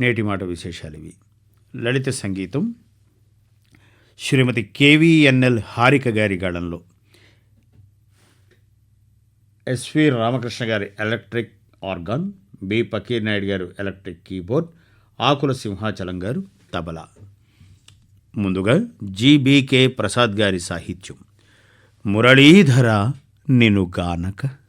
నేటి మాట విశేషాలు ఇవి. లలిత సంగీతం శ్రీమతి కేవీఎన్ఎల్ హారిక గారి గాడంలో. ఎస్వి రామకృష్ణ గారి electric organ B Pakir Naidu garu electric keyboard ఆకుల సింహాచలం గారు తబలా. ముందుగా జీబీకే ప్రసాద్ గారి సాహిత్యం. మురళీధర నిను గానక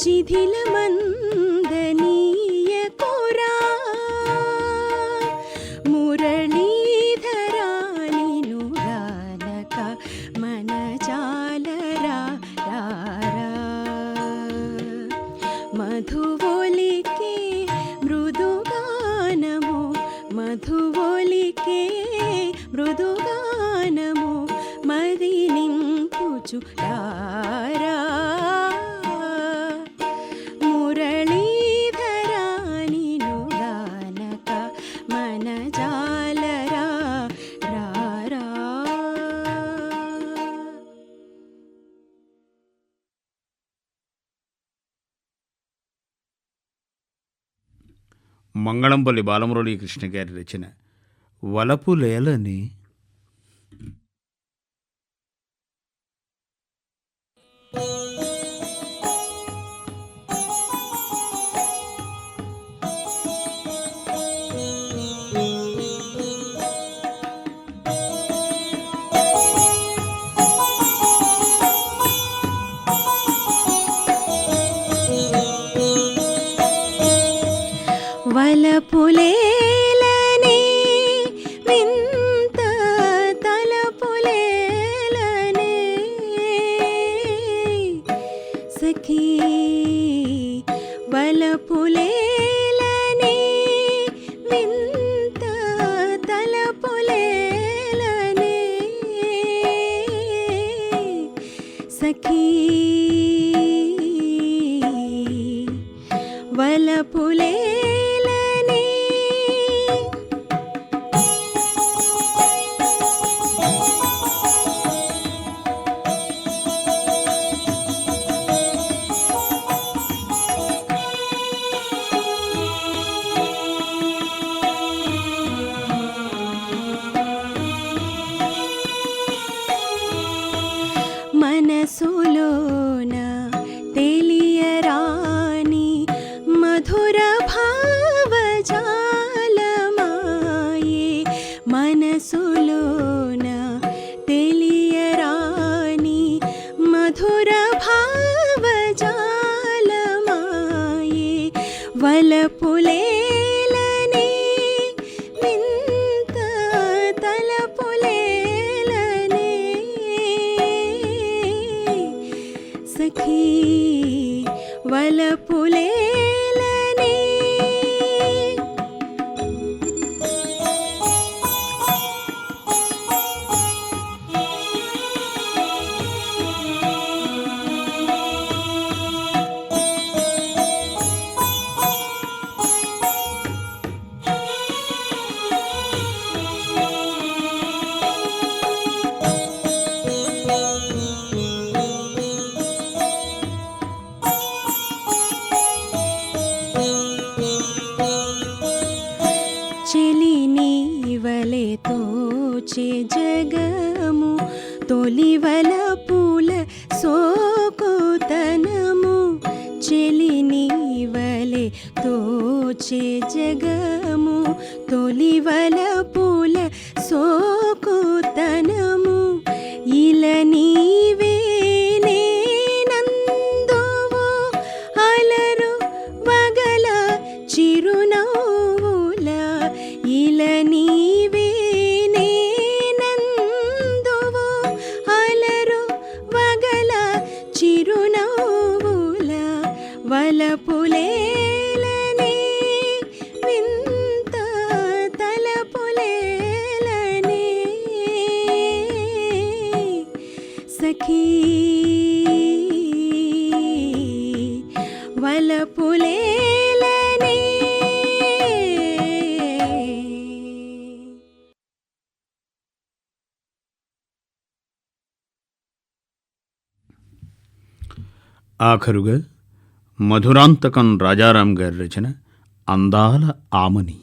శిథిలమందనీయ కోరా. మురళీధరా నిను గానక మన చాలరా రారా. మధువోలికే మృదుగానము మధువోలికే మృదుగానము మది నింపుచు రారా. మంగళంపల్లి బాలమురళీకృష్ణ గారి రచన వలపులేలని వింత తలపులేలని సఖీ వలపులేలని వింత తలపులేలని సఖీ వలపులే తెలియరాని చెలి నీవలే తోచే జగ వలపులేలనే వింత తలపులేలనే. సఖీ వలపులేలనే. ఆఖరుగా మధురాంతకం రాజారాం గారి రచన అందాల ఆమని.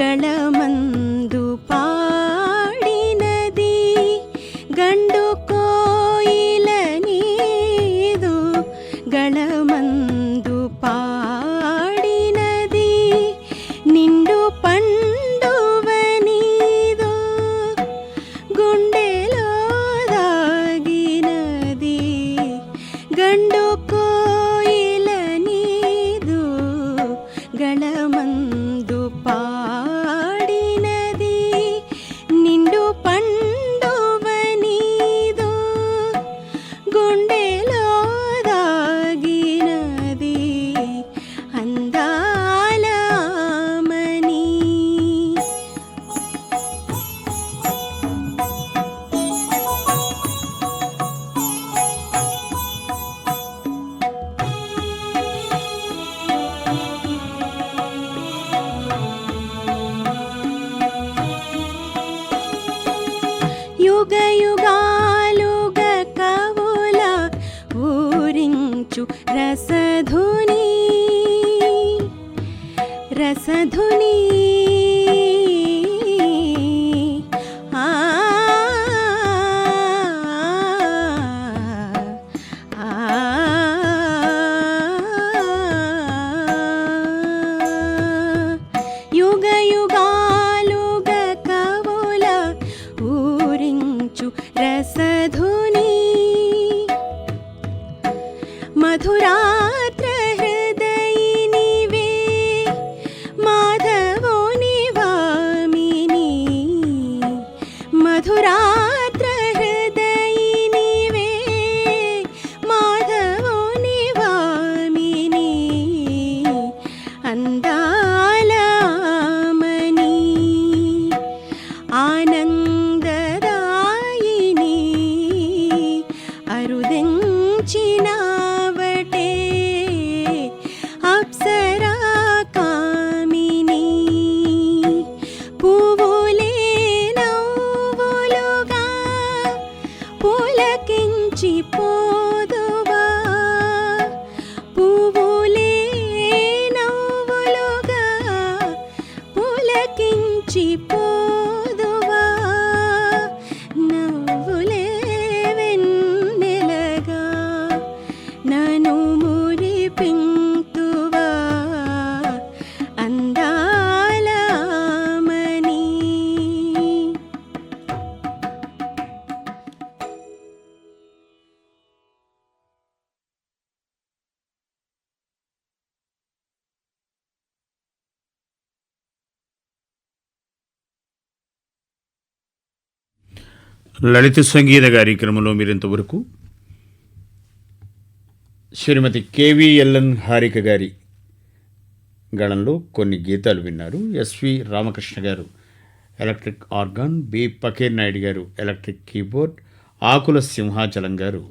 ಮಂಗಳಮಂದು ಪಾ মধুরা మురిపింతువా అందాలమని లలిత సంగీత కార్యక్రమంలో మీరు ఇంతవరకు శ్రీమతి కేవీఎల్ఎన్ హారిక గారి గళంలో కొన్ని గీతాలు విన్నారు. S V Ramakrishna garu electric organ B Pakir Naidu garu electric keyboard ఆకుల సింహాచలం గారు